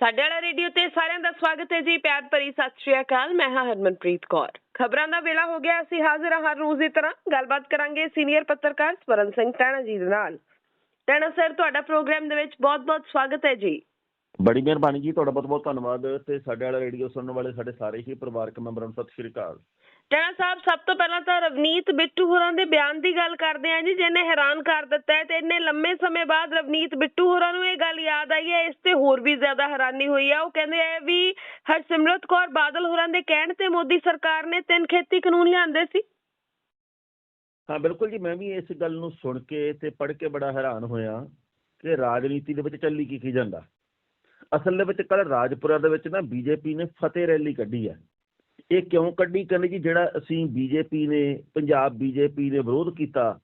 ਸਾਡੇ ਵਾਲਾ ਰੇਡੀਓ ਤੇ ਸਾਰਿਆਂ ਦਾ ਸਵਾਗਤ ਹੈ ਜੀ, ਪਿਆਰ ਭਰੀ ਸਤਿ ਸ਼੍ਰੀ ਅਕਾਲ, ਮੈਂ ਹਾਂ ਹਰਮਨਪ੍ਰੀਤ ਕੌਰ। ਖਬਰਾਂ ਦਾ ਵੇਲਾ ਹੋ ਗਿਆ, ਅਸੀਂ ਹਾਜ਼ਰ ਹਾਂ ਹਰ ਰੋਜ਼ ਦੀ ਤਰ੍ਹਾਂ। ਗੱਲਬਾਤ ਕਰਾਂਗੇ ਸੀਨੀਅਰ ਪੱਤਰਕਾਰ ਸਵਰਨ ਸਿੰਘ ਟਾਣਾ ਜੀ ਦੇ ਨਾਲ। ਟਾਣਾ ਸਰ, ਤੁਹਾਡਾ ਪ੍ਰੋਗਰਾਮ ਦੇ ਵਿੱਚ ਬਹੁਤ-ਬਹੁਤ ਸਵਾਗਤ ਹੈ ਜੀ। ਬੜੀ ਮਿਹਰਬਾਨੀ ਜੀ, ਤੁਹਾਡਾ ਬਹੁਤ ਬਹੁਤ ਧੰਨਵਾਦ ਤੇ ਸਾਡੇ ਵਾਲਾ ਰੇਡੀਓ ਸੁਣਨ ਵਾਲੇ ਸਾਡੇ ਸਾਰੇ ਹੀ ਪਰਿਵਾਰਕ ਮੈਂਬਰਾਂ ਨੂੰ ਸਤਿ ਸ਼੍ਰੀ ਅਕਾਲ। ਟਾਣਾ ਸਾਹਿਬ, ਸਭ ਤੋਂ ਪਹਿਲਾਂ ਤਾਂ ਰਵਨੀਤ ਬਿੱਟੂ ਹੋਰਾਂ ਦੇ ਬਿਆਨ ਦੀ ਗੱਲ ਕਰਦੇ ਹਾਂ ਜੀ, ਜਿਹਨੇ ਹੈਰਾਨ ਕਰ ਦਿੱਤਾ ਹੈ ਤੇ ਇੰਨੇ ਲੰਮੇ ਸਮੇਂ ਬਾਅਦ ਰਵਨੀਤ ਬਿੱਟੂ ਹੋਰਾਂ ਨੂੰ ਇਹ ਗੱਲ ਯਾਦ ਆਈ ਹੈ, ਇਸ ਤੇ ਹੋਰ ਵੀ ਜ਼ਿਆਦਾ ਹੈਰਾਨੀ ਹੋਈ ਆ। ਉਹ ਕਹਿੰਦੇ ਆ ਵੀ ਹਰਸਿਮਰਤ ਕੌਰ ਬਾਦਲ ਹੋਰਾਂ ਦੇ ਕਹਿਣ ਤੇ ਮੋਦੀ ਸਰਕਾਰ ਨੇ ਤਿੰਨ ਖੇਤੀ ਕਾਨੂੰਨ ਲਿਆਂਦੇ ਸੀ। ਹਾਂ, ਬਿਲਕੁਲ ਜੀ, ਮੈਂ ਵੀ ਇਸ ਗੱਲ ਨੂੰ ਸੁਣ ਕੇ ਤੇ ਪੜ੍ਹ ਕੇ ਬੜਾ ਹੈਰਾਨ ਹੋਇਆ ਕਿ ਰਾਜਨੀਤੀ ਦੇ ਵਿੱਚ ਚੱਲੀ ਕੀ ਕੀ ਜਾਂਦਾ। ਅਸਲ ਦੇ ਵਿੱਚ ਕੱਲ ਰਾਜਪੁਰਾ ਦੇ ਵਿੱਚ ਨਾ ਬੀਜੇਪੀ ਨੇ ਫਤਿਹ ਰੈਲੀ ਕੱਢੀ ਹੈ। ਇਹ ਕਿਉਂ ਕੱਢੀ? ਕਹਿੰਦੇ ਜੀ ਜਿਹੜਾ ਅਸੀਂ ਬੀਜੇਪੀ ਨੇ, ਪੰਜਾਬ ਬੀਜੇਪੀ ਨੇ ਵਿਰੋਧ ਕੀਤਾ,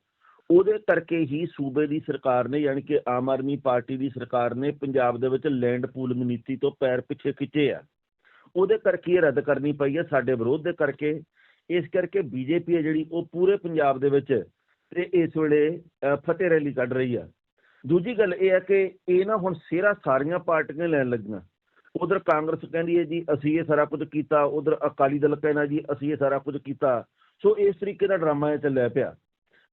ਉਹਦੇ ਕਰਕੇ ਹੀ ਸੂਬੇ ਦੀ ਸਰਕਾਰ ਨੇ, ਯਾਨੀ ਕਿ ਆਮ ਆਦਮੀ ਪਾਰਟੀ ਦੀ ਸਰਕਾਰ ਨੇ ਪੰਜਾਬ ਦੇ ਵਿੱਚ ਲੈਂਡ ਪੂਲਿੰਗ ਨੀਤੀ ਤੋਂ ਪੈਰ ਪਿੱਛੇ ਖਿੱਚੇ ਆ। ਉਹਦੇ ਕਰਕੇ ਇਹ ਰੱਦ ਕਰਨੀ ਪਈ ਹੈ ਸਾਡੇ ਵਿਰੋਧ ਦੇ ਕਰਕੇ। ਇਸ ਕਰਕੇ ਬੀਜੇਪੀ ਹੈ ਜਿਹੜੀ, ਉਹ ਪੂਰੇ ਪੰਜਾਬ ਦੇ ਵਿੱਚ ਤੇ ਇਸ ਵੇਲੇ ਫਤਿਹ ਰੈਲੀ ਕੱਢ ਰਹੀ ਆ। ਦੂਜੀ ਗੱਲ ਇਹ ਹੈ ਕਿ ਇਹ ਨਾ ਹੁਣ ਸਿਹਰਾ ਸਾਰੀਆਂ ਪਾਰਟੀਆਂ ਲੈਣ ਲੱਗੀਆਂ। ਉਧਰ ਕਾਂਗਰਸ ਕਹਿੰਦੀ ਹੈ ਜੀ, ਅਸੀਂ ਇਹ ਸਾਰਾ ਕੁਝ ਕੀਤਾ, ਉਧਰ ਅਕਾਲੀ ਦਲ ਕਹਿੰਦਾ ਜੀ, ਅਸੀਂ ਇਹ ਸਾਰਾ ਕੁਝ ਕੀਤਾ। ਸੋ ਇਸ ਤਰੀਕੇ ਦਾ ਡਰਾਮਾ ਇਹ ਚੱਲਿਆ ਪਿਆ।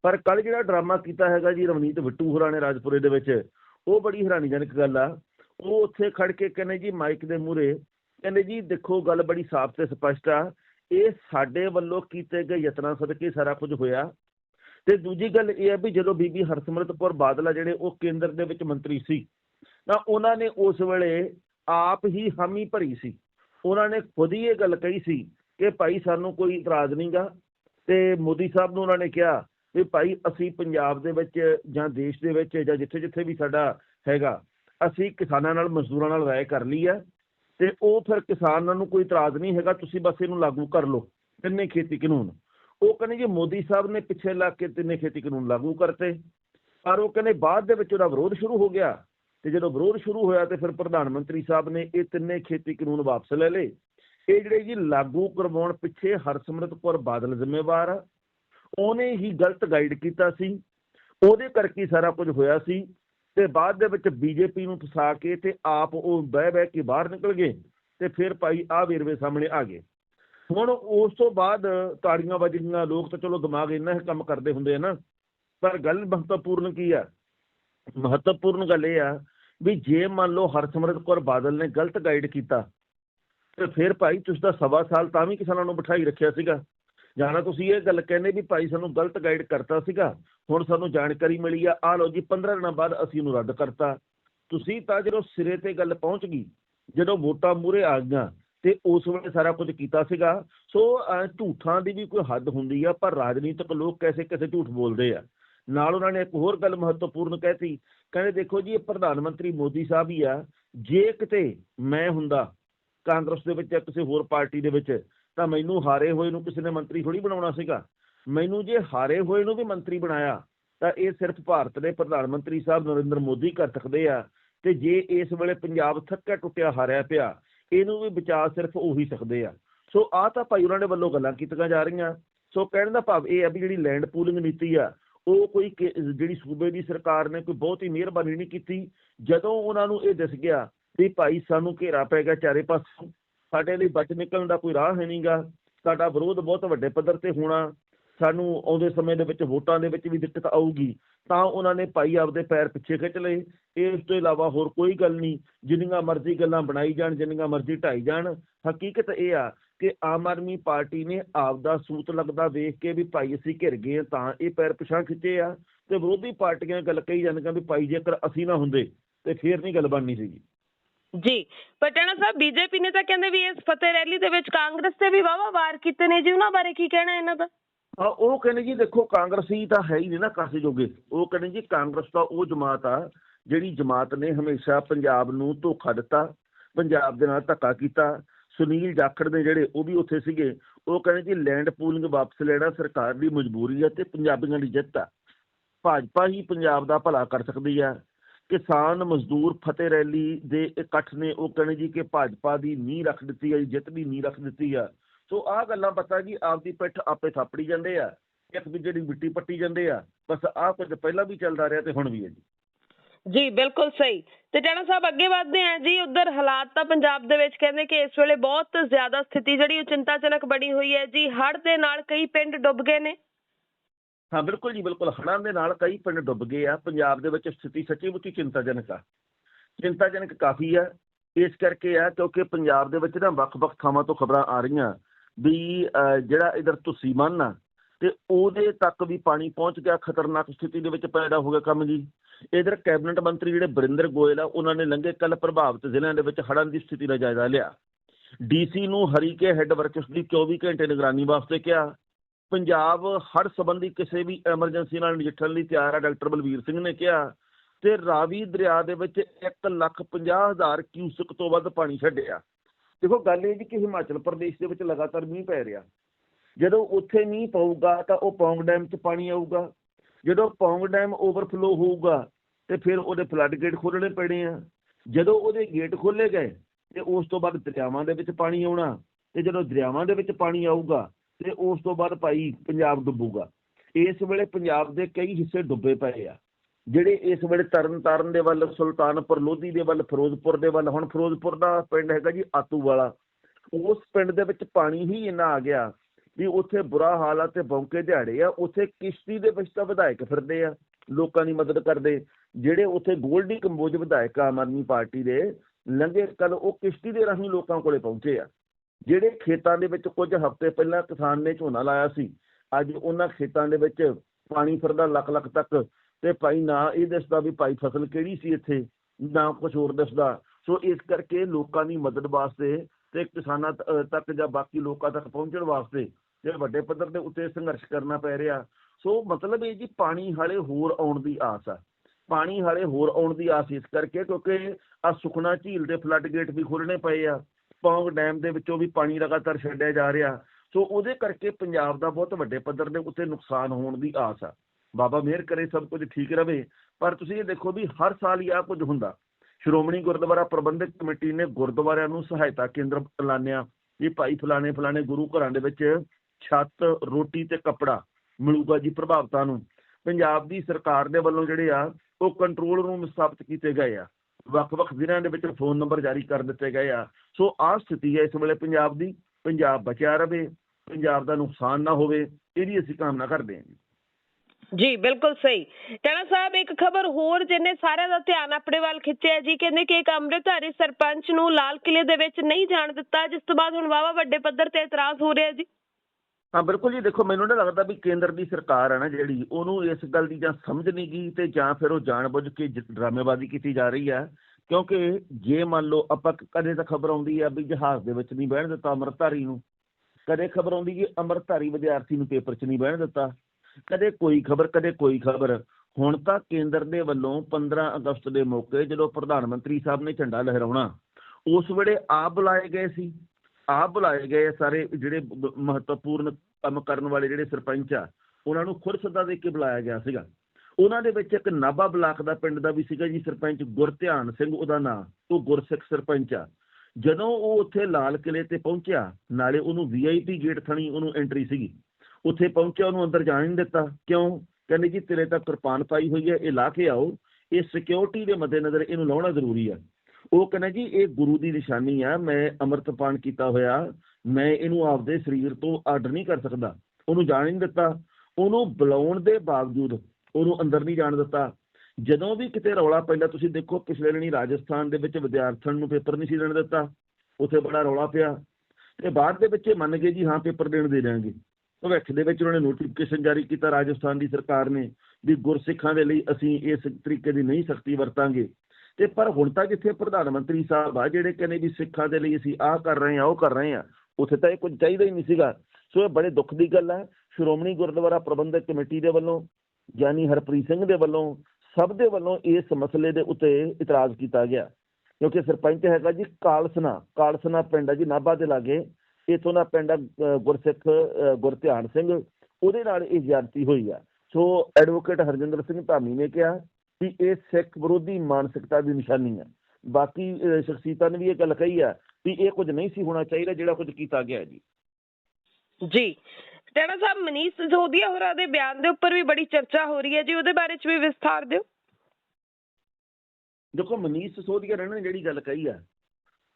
ਪਰ ਕੱਲ ਜਿਹੜਾ ਡਰਾਮਾ ਕੀਤਾ ਹੈਗਾ ਜੀ, ਰਵਨੀਤ ਬਿੱਟੂ ਹੋਰਾਂ ਨੇ ਰਾਜਪੁਰੇ ਦੇ ਵਿੱਚ, ਉਹ ਬੜੀ ਹੈਰਾਨੀਜਨਕ ਗੱਲ ਆ। ਉਹ ਉੱਥੇ ਖੜ ਕੇ ਕਹਿੰਦੇ ਜੀ, ਮਾਈਕ ਦੇ ਮੂਹਰੇ, ਕਹਿੰਦੇ ਜੀ, ਦੇਖੋ, ਗੱਲ ਬੜੀ ਸਾਫ਼ ਤੇ ਸਪਸ਼ਟ ਆ। ਇਹ ਸਾਡੇ ਵੱਲੋਂ ਕੀਤੇ ਗਏ ਯਤਨਾਂ ਸਦਕੇ ਸਾਰਾ ਕੁਝ ਹੋਇਆ। ਤੇ ਦੂਜੀ ਗੱਲ ਇਹ ਹੈ ਵੀ ਜਦੋਂ ਬੀਬੀ ਹਰਸਿਮਰਤ ਕੌਰ ਬਾਦਲ ਆ ਜਿਹੜੇ, ਉਹ ਕੇਂਦਰ ਦੇ ਵਿੱਚ ਮੰਤਰੀ ਸੀ। ਤਾਂ ਉਹਨਾਂ ਨੇ ਉਸ ਵੇਲੇ ਆਪ ਹੀ ਹਾਮੀ ਭਰੀ ਸੀ। ਉਹਨਾਂ ਨੇ ਖੁਦ ਹੀ ਇਹ ਗੱਲ ਕਹੀ ਸੀ ਕਿ ਭਾਈ ਸਾਨੂੰ ਕੋਈ ਇਤਰਾਜ਼ ਨਹੀਂਗਾ ਤੇ ਮੋਦੀ ਸਾਹਿਬ ਨੂੰ ਉਹਨਾਂ ਨੇ ਕਿਹਾ ਵੀ ਭਾਈ ਅਸੀਂ ਪੰਜਾਬ ਦੇ ਵਿੱਚ ਜਾਂ ਦੇਸ਼ ਦੇ ਵਿੱਚ ਜਾਂ ਜਿੱਥੇ ਜਿੱਥੇ ਵੀ ਸਾਡਾ ਹੈਗਾ, ਅਸੀਂ ਕਿਸਾਨਾਂ ਨਾਲ, ਮਜ਼ਦੂਰਾਂ ਨਾਲ ਰਾਏ ਕਰ ਲਈ ਹੈ ਤੇ ਉਹ ਫਿਰ ਕਿਸਾਨਾਂ ਨੂੰ ਕੋਈ ਇਤਰਾਜ਼ ਨਹੀਂ ਹੈਗਾ, ਤੁਸੀਂ ਬਸ ਇਹਨੂੰ ਲਾਗੂ ਕਰ ਲਓ ਤਿੰਨੇ ਖੇਤੀ ਕਾਨੂੰਨ। ਉਹ ਕਹਿੰਦੇ ਜੀ ਮੋਦੀ ਸਾਹਿਬ ਨੇ ਪਿੱਛੇ ਲੱਗ ਕੇ ਤਿੰਨੇ ਖੇਤੀ ਕਾਨੂੰਨ ਲਾਗੂ ਕਰਤੇ। ਪਰ ਉਹ ਕਹਿੰਦੇ ਬਾਅਦ ਦੇ ਵਿੱਚ ਉਹਦਾ ਵਿਰੋਧ ਸ਼ੁਰੂ ਹੋ ਗਿਆ। ਤੇ ਜਦੋਂ ਵਿਰੋਧ ਸ਼ੁਰੂ ਹੋਇਆ ਤੇ ਫਿਰ ਪ੍ਰਧਾਨ ਮੰਤਰੀ ਸਾਹਿਬ ਨੇ ਇਹ ਤਿੰਨੇ ਖੇਤੀ ਕਾਨੂੰਨ ਵਾਪਸ ਲੈ ਲਏ। ਇਹ ਜਿਹੜੇ ਜੀ ਲਾਗੂ ਕਰਵਾਉਣ ਪਿੱਛੇ ਹਰਸਿਮਰਤ ਕੌਰ ਬਾਦਲ ਜ਼ਿੰਮੇਵਾਰ ਆ। ਉਹਨੇ ਹੀ ਗਲਤ ਗਾਈਡ ਕੀਤਾ ਸੀ। ਉਹਦੇ ਕਰਕੇ ਸਾਰਾ ਕੁਝ ਹੋਇਆ ਸੀ ਤੇ ਬਾਅਦ ਦੇ ਵਿੱਚ ਬੀਜੇਪੀ ਨੂੰ ਫਸਾ ਕੇ ਤੇ ਆਪ ਉਹ ਬਹਿ ਬਹਿ ਕੇ ਬਾਹਰ ਨਿਕਲ ਗਏ ਤੇ ਫਿਰ ਭਾਈ ਆ ਵੇਰਵੇ ਸਾਹਮਣੇ ਆ ਗਏ। ਹੁਣ ਉਸ ਤੋਂ ਬਾਅਦ ਤਾੜੀਆਂ ਵੱਜਣੀਆਂ ਲੋਕ ਤਾਂ ਚਲੋ ਦਿਮਾਗ ਇੰਨਾ ਹੀ ਕੰਮ ਕਰਦੇ ਹੁੰਦੇ ਆ ਨਾ। ਪਰ ਗੱਲ ਮਹੱਤਵਪੂਰਨ ਕੀ ਆ? ਮਹੱਤਵਪੂਰਨ ਗੱਲ ਇਹ ਆ ਵੀ ਜੇ ਮੰਨ ਲਓ ਹਰਸਿਮਰਤ ਕੌਰ ਬਾਦਲ ਨੇ ਗਲਤ ਗਾਈਡ ਕੀਤਾ, ਤੇ ਫਿਰ ਭਾਈ ਤੁਸੀਂ ਤਾਂ ਸਵਾ ਸਾਲ ਤਾਂ ਵੀ ਕਿਸਾਨਾਂ ਨੂੰ ਬਿਠਾਈ ਰੱਖਿਆ ਸੀਗਾ। ਜਾਣਾ ਤੁਸੀਂ ਇਹ ਗੱਲ ਕਹਿੰਦੇ ਵੀ ਭਾਈ ਸਾਨੂੰ ਗਲਤ ਗਾਈਡ ਕਰਤਾ ਸੀਗਾ, ਹੁਣ ਸਾਨੂੰ ਜਾਣਕਾਰੀ ਮਿਲੀ ਆ ਆ ਲਓ ਜੀ 15 ਦਿਨਾਂ ਬਾਅਦ ਅਸੀਂ ਇਹਨੂੰ ਰੱਦ ਕਰਤਾ। ਤੁਸੀਂ ਤਾਂ ਜਦੋਂ ਸਿਰੇ ਤੇ ਗੱਲ ਪਹੁੰਚ ਗਈ, ਜਦੋਂ ਵੋਟਾਂ ਮੂਰੇ ਆ ਗਈਆਂ, ਤੇ ਉਸ ਵੇਲੇ ਸਾਰਾ ਕੁਝ ਕੀਤਾ ਸੀਗਾ, ਸੋ ਝੂਠਾਂ ਦੀ ਵੀ ਕੋਈ ਹੱਦ ਹੁੰਦੀ ਆ, ਪਰ ਰਾਜਨੀਤਿਕ ਲੋਕ ਕੈਸੇ ਕੈਸੇ ਝੂਠ ਬੋਲਦੇ ਆ। ਨਾਲ ਉਹਨਾਂ ਨੇ ਇੱਕ ਹੋਰ ਗੱਲ ਮਹੱਤਵਪੂਰਨ ਕਹਿਤੀ ਕਹਿੰਦੇ ਦੇਖੋ ਜੀ, ਇਹ ਪ੍ਰਧਾਨ ਮੰਤਰੀ ਮੋਦੀ ਸਾਹਿਬ ਹੀ ਆ। ਜੇ ਕਿਤੇ ਮੈਂ ਹੁੰਦਾ ਕਾਂਗਰਸ ਦੇ ਵਿੱਚ ਜਾਂ ਕਿਸੇ ਹੋਰ ਪਾਰਟੀ ਦੇ ਵਿੱਚ, ਤਾਂ ਮੈਨੂੰ ਹਾਰੇ ਹੋਏ ਨੂੰ ਕਿਸੇ ਨੇ ਮੰਤਰੀ ਥੋੜੀ ਬਣਾਉਣਾ ਸੀਗਾ। ਮੈਨੂੰ ਜੇ ਹਾਰੇ ਹੋਏ ਨੂੰ ਵੀ ਮੰਤਰੀ ਬਣਾਇਆ, ਤਾਂ ਇਹ ਸਿਰਫ ਭਾਰਤ ਦੇ ਪ੍ਰਧਾਨ ਮੰਤਰੀ ਸਾਹਿਬ ਨਰਿੰਦਰ ਮੋਦੀ ਕਰ ਸਕਦੇ ਆ। ਤੇ ਜੇ ਇਸ ਵੇਲੇ ਪੰਜਾਬ ਥੱਕਿਆ ਟੁੱਟਿਆ, ਹਾਰਿਆ ਪਿਆ, ਇਹਨੂੰ ਵੀ ਬਚਾ ਸਿਰਫ ਉਹੀ ਸਕਦੇ ਆ। ਸੋ ਆ ਤਾਂ ਭਾਈ ਉਹਨਾਂ ਦੇ ਵੱਲੋਂ ਗੱਲਾਂ ਕੀਤੀਆਂ ਜਾ ਰਹੀਆਂ। ਸੋ ਕਹਿਣ ਦਾ ਭਾਵ ਇਹ ਆ ਵੀ ਜਿਹੜੀ ਲੈਂਡ ਪੂਲਿੰਗ ਨੀਤੀ ਆ ਉਹ ਕੋਈ ਕਿ- ਜਿਹੜੀ ਸੂਬੇ ਦੀ ਸਰਕਾਰ ਨੇ ਕੋਈ ਬਹੁਤੀ ਮਿਹਰਬਾਨੀ ਨਹੀਂ ਕੀਤੀ, ਜਦੋਂ ਉਹਨਾਂ ਨੂੰ ਇਹ ਦਿਸ ਗਿਆ ਵੀ ਭਾਈ ਸਾਨੂੰ ਘੇਰਾ ਪੈ ਗਿਆ ਚਾਰੇ ਪਾਸੋਂ, ਸਾਡੇ ਲਈ ਬਚ ਨਿਕਲਣ ਦਾ ਕੋਈ ਰਾਹ ਹੈ ਨਹੀਂਗਾ ਸਾਡਾ ਵਿਰੋਧ ਬਹੁਤ ਵੱਡੇ ਪੱਧਰ ਤੇ ਹੋਣਾ, ਸਾਨੂੰ ਆਉਂਦੇ ਸਮੇਂ ਦੇ ਵਿੱਚ ਵੋਟਾਂ ਦੇ ਵਿੱਚ ਵੀ ਦਿੱਕਤ ਆਊਗੀ, ਤਾਂ ਉਹਨਾਂ ਨੇ ਭਾਈ ਆਪਦੇ ਪੈਰ ਪਿੱਛੇ ਖਿੱਚ ਲਏ ਇਸ ਤੋਂ ਇਲਾਵਾ ਹੋਰ ਕੋਈ ਗੱਲ ਨਹੀਂ, ਜਿੰਨੀਆਂ ਮਰਜ਼ੀ ਗੱਲਾਂ ਬਣਾਈ ਜਾਣ, ਜਿੰਨੀਆਂ ਮਰਜ਼ੀ ਢਾਈ ਜਾਣ, ਹਕੀਕਤ ਇਹ ਆ ਕਿ ਆਮ ਆਦਮੀ ਪਾਰਟੀ ਨੇ ਆਪਦਾ ਸੂਤ ਲੱਗਦਾ ਵੇਖ ਕੇ ਵੀ ਭਾਈ ਅਸੀਂ ਘਿਰ ਗਏ ਤਾਂ ਇਹ ਪੈਰ ਪਿਛਾਂ ਖਿੱਚੇ ਆ ਤੇ ਵਿਰੋਧੀ ਪਾਰਟੀਆਂ ਗੱਲ ਕਹੀ ਜਾਂਦੀਆਂ ਵੀ ਭਾਈ ਜੇਕਰ ਅਸੀਂ ਨਾ ਹੁੰਦੇ ਤੇ ਫੇਰ ਨਹੀਂ ਗੱਲ ਬਣਨੀ ਸੀਗੀ। ਜੀ ਪਟਨਾ ਸਾਹਿਬ ਬੀਜੇਪੀ ਨੇ ਤਾਂ ਕਹਿੰਦੇ ਵੀ ਇਸ ਫਤਿਹ ਰੈਲੀ ਦੇ ਵਿੱਚ ਕਾਂਗਰਸ ਤੇ ਵੀ ਵਾਵਾ ਵਾਰ ਕੀਤੇ ਨੇ ਜੀ ਉਹਨਾਂ ਬਾਰੇ ਕੀ ਕਹਿਣਾ ਇਹਨਾਂ ਦਾ? ਹਾਂ ਉਹ ਕਹਿੰਦੇ ਜੀ ਦੇਖੋ ਕਾਂਗਰਸੀ ਤਾਂ ਹੈ ਹੀ ਨਹੀਂ ਨਾ ਕਾਸੇ ਜੋਗੇ। ਉਹ ਕਹਿੰਦੇ ਜੀ ਕਾਂਗਰਸ ਤਾਂ ਉਹ ਜਮਾਤ ਆ ਜਿਹੜੀ ਜਮਾਤ ਨੇ ਹਮੇਸ਼ਾ ਪੰਜਾਬ ਨੂੰ ਧੋਖਾ ਦਿੱਤਾ ਪੰਜਾਬ ਦੇ ਨਾਲ ਧੱਕਾ ਕੀਤਾ ਸੁਨੀਲ ਜਾਖੜ ਨੇ ਜਿਹੜੇ ਉਹ ਵੀ ਉੱਥੇ ਸੀਗੇ, ਉਹ ਕਹਿੰਦੇ ਜੀ ਲੈਂਡ ਪੂਲਿੰਗ ਵਾਪਸ ਲੈਣਾ ਸਰਕਾਰ ਦੀ ਮਜਬੂਰੀ ਹੈ ਤੇ ਪੰਜਾਬੀਆਂ ਦੀ ਜਿੱਤ ਆ। ਭਾਜਪਾ ਹੀ ਪੰਜਾਬ ਦਾ ਭਲਾ ਕਰ ਸਕਦੀ ਆ। ਕਿਸਾਨ ਮਜ਼ਦੂਰ ਫਤਿਹ ਰੈਲੀ ਦੇ ਇਕੱਠ ਨੇ ਉਹ ਕਹਿੰਦੇ ਜੀ ਕਿ ਭਾਜਪਾ ਦੀ ਨੀਂਹ ਰੱਖ ਦਿੱਤੀ ਹੈ ਜਿੱਤ ਦੀ ਨੀਂਹ ਰੱਖ ਦਿੱਤੀ ਆ। ਸੋ ਆਹ ਗੱਲਾਂ ਪਤਾ ਜੀ ਆਪਦੀ ਪਿੱਠ ਆਪੇ ਥਾਪੜੀ ਜਾਂਦੇ ਆ, ਇੱਕ ਦੂਜੇ ਦੀ ਮਿੱਟੀ ਪੱਟੀ ਜਾਂਦੇ ਆ। ਬਸ ਆਹ ਕੁਝ ਪਹਿਲਾਂ ਵੀ ਚੱਲਦਾ ਰਿਹਾ ਤੇ ਹੁਣ ਵੀ ਹੈ ਜੀ। ਜੀ, ਬਿਲਕੁਲ ਸਹੀ। ਤੇ ਟਾਣਾ ਸਾਹਿਬ, ਅੱਗੇ ਵਧਦੇ ਹਾਂ ਜੀ। ਉਧਰ ਹਾਲਾਤ ਤਾਂ ਪੰਜਾਬ ਦੇ ਵਿੱਚ ਕਹਿੰਦੇ ਕਿ ਇਸ ਵੇਲੇ ਬਹੁਤ ਜ਼ਿਆਦਾ ਸਥਿਤੀ ਜਿਹੜੀ ਉਹ ਚਿੰਤਾਜਨਕ ਬਣੀ ਹੋਈ ਹੈ ਜੀ। ਹੜ੍ਹ ਦੇ ਨਾਲ ਕਈ ਪਿੰਡ ਡੁੱਬ ਗਏ ਨੇ। ਹਾਂ, ਬਿਲਕੁਲ ਜੀ, ਬਿਲਕੁਲ। ਹੜ੍ਹਾਂ ਦੇ ਨਾਲ ਕਈ ਪਿੰਡ ਡੁੱਬ ਗਏ ਆ। ਪੰਜਾਬ ਦੇ ਵਿੱਚ ਸਥਿਤੀ ਸੱਚੀ ਮੁੱਚੀ ਚਿੰਤਾਜਨਕ ਆ। ਚਿੰਤਾਜਨਕ ਕਾਫੀ ਆ। ਇਸ ਕਰਕੇ ਆ, ਕਿਉਂਕਿ ਪੰਜਾਬ ਦੇ ਵਿੱਚ ਨਾ ਵੱਖ-ਵੱਖ ਥਾਵਾਂ ਤੋਂ ਖਬਰਾਂ ਆ ਰਹੀਆਂ ਵੀ ਜਿਹੜਾ ਇਧਰ ਤੁਸੀਂ ਮੰਨ ਤੇ ਉਹਦੇ ਤੱਕ ਵੀ ਪਾਣੀ ਪਹੁੰਚ ਗਿਆ। ਖਤਰਨਾਕ ਸਥਿਤੀ ਦੇ ਵਿੱਚ ਪੈਦਾ ਹੋ ਗਿਆ ਕੰਮ ਜੀ। ਇਧਰ ਕੈਬਨਿਟ ਮੰਤਰੀ ਜਿਹੜੇ ਬਰਿੰਦਰ ਗੋਇਲ ਆ, ਉਹਨਾਂ ਨੇ ਲੰਘੇ ਕੱਲ ਪ੍ਰਭਾਵਿਤ ਜ਼ਿਲ੍ਹਿਆਂ ਦੇ ਵਿੱਚ ਹੜ੍ਹਾਂ ਦੀ ਸਥਿਤੀ ਦਾ ਜਾਇਜ਼ਾ ਲਿਆ। ਡੀਸੀ ਨੂੰ ਹਰੀਕੇ ਹੈੱਡ ਵਰਕਸ ਦੀ 24 ਘੰਟੇ ਨਿਗਰਾਨੀ ਵਾਸਤੇ ਕਿਹਾ। ਪੰਜਾਬ ਹੜ੍ਹ ਸੰਬੰਧੀ ਕਿਸੇ ਵੀ ਐਮਰਜੈਂਸੀ ਨਾਲ ਨਜਿੱਠਣ ਲਈ ਤਿਆਰ ਆ, ਡਾਕਟਰ ਬਲਵੀਰ ਸਿੰਘ ਨੇ ਕਿਹਾ। ਤੇ ਰਾਵੀ ਦਰਿਆ ਦੇ ਵਿੱਚ 1 ਲੱਖ 50 ਹਜ਼ਾਰ ਕਿਊਸਕ ਤੋਂ ਵੱਧ ਪਾਣੀ ਛੱਡਿਆ। ਦੇਖੋ, ਗੱਲ ਇਹ ਜੀ ਕਿ ਹਿਮਾਚਲ ਪ੍ਰਦੇਸ਼ ਦੇ ਵਿੱਚ ਲਗਾਤਾਰ ਮੀਂਹ ਪੈ ਰਿਹਾ। ਜਦੋਂ ਉੱਥੇ ਮੀਂਹ ਪਊਗਾ ਤਾਂ ਉਹ ਪੌਂਗ ਡੈਮ 'ਚ ਪਾਣੀ ਆਊਗਾ। ਜਦੋਂ ਪੌਂਗ ਡੈਮ ਓਵਰਫਲੋ ਹੋਊਗਾ, ਤੇ ਫਿਰ ਉਹਦੇ ਫਲੱਡ ਗੇਟ ਖੋਲਣੇ ਪੈਣੇ ਆ। ਜਦੋਂ ਉਹਦੇ ਗੇਟ ਖੋਲੇ ਗਏ, ਤੇ ਉਸ ਤੋਂ ਬਾਅਦ ਦਰਿਆਵਾਂ ਦੇ ਵਿੱਚ ਪਾਣੀ ਆਉਣਾ, ਤੇ ਜਦੋਂ ਦਰਿਆਵਾਂ ਦੇ ਵਿੱਚ ਪਾਣੀ ਆਊਗਾ, ਤੇ ਉਸ ਤੋਂ ਬਾਅਦ ਭਾਈ ਪੰਜਾਬ ਡੁੱਬੂਗਾ। ਇਸ ਵੇਲੇ ਪੰਜਾਬ ਦੇ ਕਈ ਹਿੱਸੇ ਡੁੱਬੇ ਪਏ ਆ। ਜਿਹੜੇ ਇਸ ਵੇਲੇ ਤਰਨ ਤਾਰਨ ਦੇ ਵੱਲ, ਸੁਲਤਾਨਪੁਰ, ਲੋਧੀ ਦੇ ਵੱਲ, ਫਿਰੋਜ਼ਪੁਰ ਦੇ ਵੱਲ, ਹੁਣ ਫਿਰੋਜ਼ਪੁਰ ਦਾ ਪਿੰਡ ਹੈਗਾ ਜੀ ਆਤੂ ਵਾਲਾ। ਉਸ ਪਿੰਡ ਦੇ ਵਿੱਚ ਪਾਣੀ ਹੀ ਇੰਨਾ ਆ ਗਿਆ ਵੀ ਉੱਥੇ ਬੁਰਾ ਹਾਲ ਆ ਤੇ ਬੌਂਕੇ ਦਿਹਾੜੇ ਆ, ਉੱਥੇ ਕਿਸ਼ਤੀ ਦੇ ਵਿੱਚ ਤਾਂ ਵਿਧਾਇਕ ਫਿਰਦੇ ਆ, ਲੋਕਾਂ ਦੀ ਮਦਦ ਕਰਦੇ। ਜਿਹੜੇ ਉੱਥੇ ਗੋਲਡੀ ਕੰਬੋਜ ਵਿਧਾਇਕ ਆਮ ਆਦਮੀ ਪਾਰਟੀ ਦੇ, ਲੰਘੇ ਕੱਲ ਉਹ ਕਿਸ਼ਤੀ ਦੇ ਰਾਹੀਂ ਲੋਕਾਂ ਕੋਲੇ ਪਹੁੰਚੇ ਆ। ਜਿਹੜੇ ਖੇਤਾਂ ਦੇ ਵਿੱਚ ਕੁਝ ਹਫ਼ਤੇ ਪਹਿਲਾਂ ਕਿਸਾਨ ਨੇ ਝੋਨਾ ਲਾਇਆ ਸੀ, ਅੱਜ ਉਹਨਾਂ ਖੇਤਾਂ ਦੇ ਵਿੱਚ ਪਾਣੀ ਫਿਰਦਾ ਲੱਖ ਲੱਖ ਤੱਕ। ਤੇ ਭਾਈ ਨਾ ਇਹ ਦੱਸਦਾ ਵੀ ਭਾਈ ਫਸਲ ਕਿਹੜੀ ਸੀ ਇੱਥੇ, ਨਾ ਕੁਝ ਹੋਰ ਦੱਸਦਾ। ਸੋ ਇਸ ਕਰਕੇ ਲੋਕਾਂ ਦੀ ਮਦਦ ਵਾਸਤੇ ਤੇ ਕਿਸਾਨਾਂ ਤੱਕ ਜਾਂ ਬਾਕੀ ਲੋਕਾਂ ਤੱਕ ਪਹੁੰਚਣ ਵਾਸਤੇ ਤੇ ਵੱਡੇ ਪੱਧਰ ਦੇ ਉੱਤੇ ਸੰਘਰਸ਼ ਕਰਨਾ ਪੈ ਰਿਹਾ। ਸੋ ਮਤਲਬ ਇਹ ਜੀ ਪਾਣੀ ਹਾਲੇ ਹੋਰ ਆਉਣ ਦੀ ਆਸ ਆ। ਪਾਣੀ ਹਾਲੇ ਹੋਰ ਆਉਣ ਦੀ ਆਸ ਇਸ ਕਰਕੇ ਕਿਉਂਕਿ ਆ ਸੁਖਨਾ ਝੀਲ ਦੇ ਫਲੱਡ ਗੇਟ ਵੀ ਖੋਲਣੇ ਪਏ ਆ। ਪੌਂਗ ਡੈਮ ਦੇ ਵਿੱਚੋਂ ਵੀ ਪਾਣੀ ਲਗਾਤਾਰ ਛੱਡਿਆ ਜਾ ਰਿਹਾ। ਸੋ ਉਹਦੇ ਕਰਕੇ ਪੰਜਾਬ ਦਾ ਬਹੁਤ ਵੱਡੇ ਪੱਧਰ ਦੇ ਉੱਤੇ ਨੁਕਸਾਨ ਹੋਣ ਦੀ ਆਸ ਆ। ਬਾਬਾ ਮਿਹਰ ਕਰੇ ਸਭ ਕੁਝ ਠੀਕ ਰਵੇ। ਪਰ ਤੁਸੀਂ ਇਹ ਦੇਖੋ ਵੀ ਹਰ ਸਾਲ ਹੀ ਆ ਕੁਝ ਹੁੰਦਾ। ਸ਼੍ਰੋਮਣੀ ਗੁਰਦੁਆਰਾ ਪ੍ਰਬੰਧਕ ਕਮੇਟੀ ਨੇ ਗੁਰਦੁਆਰਿਆਂ ਨੂੰ ਸਹਾਇਤਾ ਕੇਂਦਰ ਐਲਾਨਿਆ। ਵੀ ਭਾਈ ਫਲਾਣੇ ਫਲਾਣੇ ਗੁਰੂ ਘਰਾਂ ਦੇ ਵਿੱਚ ਛੱਤ, ਰੋਟੀ ਤੇ ਕੱਪੜਾ ਮਿਲੂਗਾ ਜੀ ਪ੍ਰਭਾਵਿਤਾਂ ਨੂੰ। ਪੰਜਾਬ ਦੀ ਸਰਕਾਰ ਦੇ ਵੱਲੋਂ ਜਿਹੜੇ ਆ, ਉਹ ਕੰਟਰੋਲ ਰੂਮ ਸਥਾਪਿਤ ਕੀਤੇ ਗਏ ਆ। ਵੱਖ-ਵੱਖ ਜ਼ਿਲ੍ਹਿਆਂ ਦੇ ਵਿੱਚ ਫੋਨ ਨੰਬਰ ਜਾਰੀ ਕਰ ਦਿੱਤੇ ਗਏ ਆ। ਸੋ ਆਹ ਸਥਿਤੀ ਹੈ ਇਸ ਵੇਲੇ ਪੰਜਾਬ ਦੀ। ਪੰਜਾਬ ਬਚਿਆ ਰਵੇ, ਪੰਜਾਬ ਦਾ ਨੁਕਸਾਨ ਨਾ ਹੋਵੇ, ਇਹਦੀ ਅਸੀਂ ਕਾਮਨਾ ਕਰਦੇ ਹਾਂ ਜੀ। ਜੀ, ਬਿਲਕੁਲ ਸਹੀ। ਟਾਣਾ ਸਾਹਿਬ, ਇੱਕ ਖਬਰ ਹੋਰ ਜਿਹਨੇ ਸਾਰਿਆਂ ਦਾ ਧਿਆਨ ਆਪਣੇ ਵੱਲ ਖਿੱਚਿਆ ਜੀ, ਕਹਿੰਦੇ ਕਿ ਇੱਕ ਅੰਮ੍ਰਿਤਧਾਰੀ ਸਰਪੰਚ ਨੂੰ ਲਾਲ ਕਿਲੇ ਦੇ ਵਿੱਚ ਨਹੀਂ ਜਾਣ ਦਿੱਤਾ, ਜਿਸ ਤੋਂ ਬਾਅਦ ਹੁਣ ਵਾਵਾ ਵੱਡੇ ਪੱਧਰ ਤੇ ਇਤਰਾਜ਼ ਹੋ ਰਿਹਾ ਜੀ। ਹਾਂ, ਬਿਲਕੁਲ ਜੀ। ਦੇਖੋ, ਮੈਨੂੰ ਨਾ ਲੱਗਦਾ ਵੀ ਕੇਂਦਰ ਦੀ ਸਰਕਾਰ ਹੈ ਨਾ ਜਿਹੜੀ, ਉਹਨੂੰ ਇਸ ਗੱਲ ਦੀ ਜਾਂ ਸਮਝ ਨਹੀਂ ਗਈ ਤੇ ਜਾਂ ਫਿਰ ਉਹ ਜਾਣਬੁੱਝ ਕੇ ਜ- ਡਰਾਮੇਬਾਜ਼ੀ ਕੀਤੀ ਜਾ ਰਹੀ ਆ। ਕਿਉਂਕਿ ਜੇ ਮੰਨ ਲਓ ਆਪਾਂ ਕਦੇ ਤਾਂ ਖਬਰ ਆਉਂਦੀ ਆ ਵੀ ਜਹਾਜ਼ ਦੇ ਵਿੱਚ ਨਹੀਂ ਬਹਿਣ ਦਿੱਤਾ ਅੰਮ੍ਰਿਤਧਾਰੀ ਨੂੰ। ਕਦੇ ਖਬਰ ਆਉਂਦੀ ਕਿ ਅੰਮ੍ਰਿਤਧਾਰੀ ਵਿਦਿਆਰਥੀ ਨੂੰ ਪੇਪਰ 'ਚ ਨਹੀਂ ਬਹਿਣ ਦਿੱਤਾ। ਕਦੇ ਕੋਈ ਖਬਰ, ਕਦੇ ਕੋਈ ਖਬਰ। ਹੁਣ ਤਾਂ ਕੇਂਦਰ ਦੇ ਵੱਲੋਂ 15 ਅਗਸਤ ਦੇ ਮੌਕੇ ਜਦੋਂ ਪ੍ਰਧਾਨ ਮੰਤਰੀ ਸਾਹਿਬ ਨੇ ਝੰਡਾ ਲਹਿਰਾਉਣਾ, ਉਸ ਵੇਲੇ ਆਪ ਬੁਲਾਏ ਗਏ ਸੀ। ਆਪ ਬੁਲਾਏ ਗਏ ਸਾਰੇ ਜਿਹੜੇ ਮਹੱਤਵਪੂਰਨ ਕੰਮ ਕਰਨ ਵਾਲੇ ਜਿਹੜੇ ਸਰਪੰਚ ਆ, ਉਹਨਾਂ ਨੂੰ ਖੁਦ ਸੱਦਾ ਦੇ ਕੇ ਬੁਲਾਇਆ ਗਿਆ ਸੀਗਾ। ਉਹਨਾਂ ਦੇ ਵਿੱਚ ਇੱਕ ਨਾਭਾ ਬਲਾਕ ਦਾ ਪਿੰਡ ਦਾ ਵੀ ਸੀਗਾ ਜੀ ਸਰਪੰਚ ਗੁਰਧਿਆਨ ਸਿੰਘ, ਉਹਦਾ ਨਾਂ, ਉਹ ਗੁਰਸਿੱਖ ਸਰਪੰਚ ਆ। ਜਦੋਂ ਉਹ ਉੱਥੇ ਲਾਲ ਕਿਲੇ ਤੇ ਪਹੁੰਚਿਆ, ਨਾਲੇ ਉਹਨੂੰ ਵੀਆਈਪੀ ਗੇਟ ਥਣੀ ਉਹਨੂੰ ਐਂਟਰੀ ਸੀਗੀ। ਉੱਥੇ ਪਹੁੰਚਿਆ, ਉਹਨੂੰ ਅੰਦਰ ਜਾਣ ਨਹੀਂ ਦਿੱਤਾ। ਕਿਉਂ? ਕਹਿੰਦੇ ਜੀ, ਤੇਰੇ ਤਾਂ ਕਿਰਪਾਨ ਪਾਈ ਹੋਈ ਹੈ, ਇਹ ਲਾ ਕੇ ਆਓ। ਇਹ ਸਿਕਿਉਰਿਟੀ ਦੇ ਮੱਦੇਨਜ਼ਰ ਇਹਨੂੰ ਲਾਉਣਾ ਜ਼ਰੂਰੀ ਆ। ਉਹ ਕਹਿੰਦਾ ਜੀ, ਇਹ ਗੁਰੂ ਦੀ ਨਿਸ਼ਾਨੀ ਆ, ਮੈਂ ਅੰਮ੍ਰਿਤਪਾਨ ਕੀਤਾ ਹੋਇਆ, ਮੈਂ ਇਹਨੂੰ ਆਪਦੇ ਸਰੀਰ ਤੋਂ ਆਰਡਰ ਨਹੀਂ ਕਰ ਸਕਦਾ। ਉਹਨੂੰ ਜਾਣ ਨਹੀਂ ਦਿੱਤਾ। ਉਹਨੂੰ ਬੁਲਾਉਣ ਦੇ ਬਾਵਜੂਦ ਉਹਨੂੰ ਅੰਦਰ ਨਹੀਂ ਜਾਣ ਦਿੱਤਾ। ਜਦੋਂ ਵੀ ਕਿਤੇ ਰੌਲਾ ਪੈਂਦਾ, ਤੁਸੀਂ ਦੇਖੋ, ਪਿਛਲੇ ਦਿਨੀ ਰਾਜਸਥਾਨ ਦੇ ਵਿੱਚ ਵਿਦਿਆਰਥਣ ਨੂੰ ਪੇਪਰ ਨਹੀਂ ਸੀ ਦੇਣ ਦਿੱਤਾ। ਉੱਥੇ ਬੜਾ ਰੌਲਾ ਪਿਆ। ਤੇ ਬਾਅਦ ਦੇ ਵਿੱਚ ਇਹ ਮੰਨ ਗਏ ਜੀ, ਹਾਂ, ਪੇਪਰ ਦੇਣ ਦੇ ਦਿਆਂਗੇ। ਭਵਿੱਖ ਦੇ ਵਿੱਚ ਉਹਨਾਂ ਨੇ ਨੋਟੀਫਿਕੇਸ਼ਨ ਜਾਰੀ ਕੀਤਾ, ਰਾਜਸਥਾਨ ਦੀ ਸਰਕਾਰ ਨੇ ਵੀ ਗੁਰਸਿੱਖਾਂ ਦੇ ਲਈ ਅਸੀਂ ਇਸ ਤਰੀਕੇ ਦੀ ਨਹੀਂ ਸਖਤੀ ਵਰਤਾਂਗੇ। ਤੇ ਪਰ ਹੁਣ ਤਾਂ ਜਿੱਥੇ ਪ੍ਰਧਾਨ ਮੰਤਰੀ ਸਾਹਿਬ ਆ ਜਿਹੜੇ ਕਹਿੰਦੇ ਵੀ ਸਿੱਖਾਂ ਦੇ ਲਈ ਅਸੀਂ ਆਹ ਕਰ ਰਹੇ ਹਾਂ ਉਹ ਕਰ ਰਹੇ ਹਾਂ ਉੱਥੇ ਤਾਂ ਇਹ ਕੁਝ ਚਾਹੀਦਾ ਹੀ ਨਹੀਂ ਸੀਗਾ। ਸੋ ਇਹ ਬੜੇ ਦੁੱਖ ਦੀ ਗੱਲ ਹੈ। ਸ਼੍ਰੋਮਣੀ ਗੁਰਦੁਆਰਾ ਪ੍ਰਬੰਧਕ ਕਮੇਟੀ ਦੇ ਵੱਲੋਂ ਗਿਆਨੀ ਹਰਪ੍ਰੀਤ ਸਿੰਘ ਦੇ ਵੱਲੋਂ ਸਭ ਦੇ ਵੱਲੋਂ ਇਸ ਮਸਲੇ ਦੇ ਉੱਤੇ ਇਤਰਾਜ਼ ਕੀਤਾ ਗਿਆ। ਕਿਉਂਕਿ ਸਰਪੰਚ ਹੈਗਾ ਜੀ ਕਾਲਸਨਾ ਕਾਲਸਨਾ ਪਿੰਡ ਹੈ ਜੀ ਨਾਭਾ ਦੇ ਲਾਗੇ। ਇਥੋਂ ਦਾ ਪਿੰਡ ਆ, ਗੁਰਸਿੱਖ ਗੁਰਧਿਆਨ ਸਿੰਘ। ਉਹਦੇ ਨਾਲ ਇਹ ਜ਼ਿਆਦਤੀ ਹੋਈ ਆ। ਸੋ ਐਡਵੋਕੇਟ ਹਰਜਿੰਦਰ ਸਿੰਘ ਧਾਮੀ ਨੇ ਕਿਹਾ ਵੀ ਇਹ ਸਿੱਖ ਵਿਰੋਧੀ ਮਾਨਸਿਕਤਾ ਦੀ ਨਿਸ਼ਾਨੀ ਹੈ। ਬਾਕੀ ਸ਼ਖਸੀਅਤਾਂ ਨੇ ਵੀ ਇਹ ਗੱਲ ਕਹੀ ਆ ਵੀ ਇਹ ਕੁਝ ਨਹੀਂ ਸੀ ਹੋਣਾ ਚਾਹੀਦਾ ਜਿਹੜਾ ਕੁਝ ਕੀਤਾ ਗਿਆ ਜੀ। ਜੀ। ਟਾਣਾ ਸਾਹਿਬ ਮਨੀਸ਼ ਸਿਸੋਦੀਆ ਹੋਰਾਂ ਦੇ ਬਿਆਨ ਦੇ ਉੱਪਰ ਵੀ ਬੜੀ ਚਰਚਾ ਹੋ ਰਹੀ ਹੈ ਜੀ। ਉਹਦੇ ਬਾਰੇ ਚ ਵੀ ਵਿਸਥਾਰ ਦਿਓ। ਦੇਖੋ ਮਨੀਸ਼ ਸਿਸੋਦੀਆ ਰਹਿਣਾ ਨੇ ਜਿਹੜੀ ਗੱਲ ਕਹੀ ਆ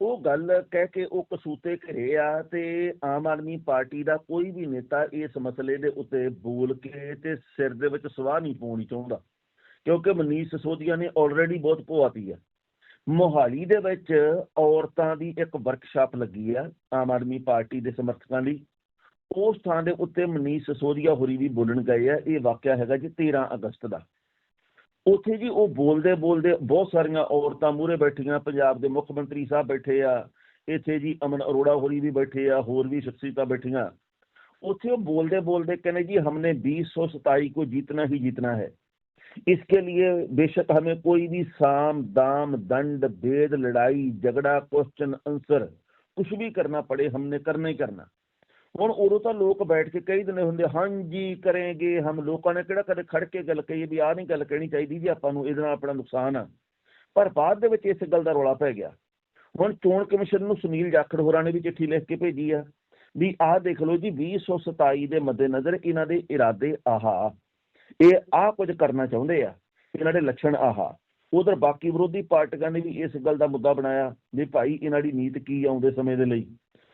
ਉਹ ਗੱਲ ਕਹਿ ਕੇ ਉਹ ਕਸੂਤੇ ਘਰੇ ਆ ਤੇ ਆਮ ਆਦਮੀ ਪਾਰਟੀ ਦਾ ਕੋਈ ਵੀ ਨੇਤਾ ਇਸ ਮਸਲੇ ਦੇ ਉੱਤੇ ਬੋਲ ਕੇ ਤੇ ਸਿਰ ਦੇ ਵਿੱਚ ਸਵਾਹ ਨਹੀਂ ਪਾਉਣੀ ਚਾਹੁੰਦਾ। ਕਿਉਂਕਿ ਮਨੀਸ਼ ਸਸੋਦੀਆ ਨੇ ਆਲਰੇਡੀ ਬਹੁਤ ਪਵਾਤੀ ਹੈ ਮੋਹਾਲੀ ਦੇ ਵਿੱਚ ਔਰਤਾਂ ਦੀ ਇੱਕ ਵਰਕਸ਼ਾਪ ਲੱਗੀ ਆ ਆਮ ਆਦਮੀ ਪਾਰਟੀ ਦੇ ਸਮਰਥਕਾਂ ਲਈ। ਉਸ ਥਾਂ ਦੇ ਉੱਤੇ ਮਨੀਸ਼ ਸਸੋਦੀਆ ਹੋਰੀ ਵੀ ਬੋਲਣ ਗਏ ਆ। ਇਹ ਵਾਕਿਆ ਹੈਗਾ ਜੀ 13 ਅਗਸਤ ਦਾ। ਉੱਥੇ ਜੀ ਉਹ ਬੋਲਦੇ ਬੋਲਦੇ ਬਹੁਤ ਸਾਰੀਆਂ ਔਰਤਾਂ ਮੂਰੇ ਬੈਠੀਆਂ। ਪੰਜਾਬ ਦੇ ਮੁੱਖ ਮੰਤਰੀ ਸਾਹਿਬ ਬੈਠੇ ਆ। ਇੱਥੇ ਜੀ ਅਮਨ ਅਰੋੜਾ ਹੋਰੀ ਵੀ ਬੈਠੇ ਆ। ਹੋਰ ਵੀ ਸ਼ਖਸੀਅਤਾਂ ਬੈਠੀਆਂ। ਉੱਥੇ ਉਹ ਬੋਲਦੇ ਬੋਲਦੇ ਕਹਿੰਦੇ ਜੀ, ਹਮਨੇ 2027 ਕੋ ਜਿੱਤਣਾ ਹੀ ਜਿੱਤਣਾ ਹੈ। इसके लिए बेशक हमें कोई भी साम दाम दंड भेद लड़ाई झगड़ा क्वेश्चन आंसर कुछ भी करना पड़े हमने करना ही करना ਹੁਣ ਉਦੋਂ ਤਾਂ ਲੋਕ ਬੈਠ ਕੇ ਕਈ ਦਿਨੇ ਹੁੰਦੇ ਹਾਂਜੀ ਕਰਾਂਗੇ ਹਮ ਲੋਕਾਂ ਨੇ ਕਿਹੜਾ ਕਦੇ ਖੜ ਕੇ ਗੱਲ ਕਹੀ ਵੀ ਆਹ ਨਹੀਂ ਗੱਲ ਕਹਿਣੀ ਚਾਹੀਦੀ ਜੀ ਆਪਾਂ ਨੂੰ ਇਹਦੇ ਨਾਲ ਆਪਣਾ ਨੁਕਸਾਨ ਆ ਪਰ ਬਾਅਦ ਦੇ ਵਿੱਚ ਇਸ ਗੱਲ ਦਾ ਰੌਲਾ ਪੈ ਗਿਆ ਹੁਣ ਚੋਣ ਕਮਿਸ਼ਨ ਨੂੰ ਸੁਨੀਲ ਜਾਖੜ ਹੋਰਾਂ ਨੇ ਵੀ ਚਿੱਠੀ ਲਿਖ ਕੇ ਭੇਜੀ ਆ ਵੀ ਆਹ ਦੇਖ ਲਓ ਜੀ 2027 ਦੇ ਮੱਦੇਨਜ਼ਰ ਇਹਨਾਂ ਦੇ ਇਰਾਦੇ ਆਹਾ ਇਹ ਆਹ ਕੁਝ ਕਰਨਾ ਚਾਹੁੰਦੇ ਆ ਇਹਨਾਂ ਦੇ ਲੱਛਣ ਆਹਾ ਉਧਰ ਬਾਕੀ ਵਿਰੋਧੀ ਪਾਰਟੀਆਂ ਨੇ ਵੀ ਇਸ ਗੱਲ ਦਾ ਮੁੱਦਾ ਬਣਾਇਆ ਵੀ ਭਾਈ ਇਹਨਾਂ ਦੀ ਨੀਤ ਕੀ ਆਉਂਦੇ ਸਮੇਂ ਦੇ ਲਈ।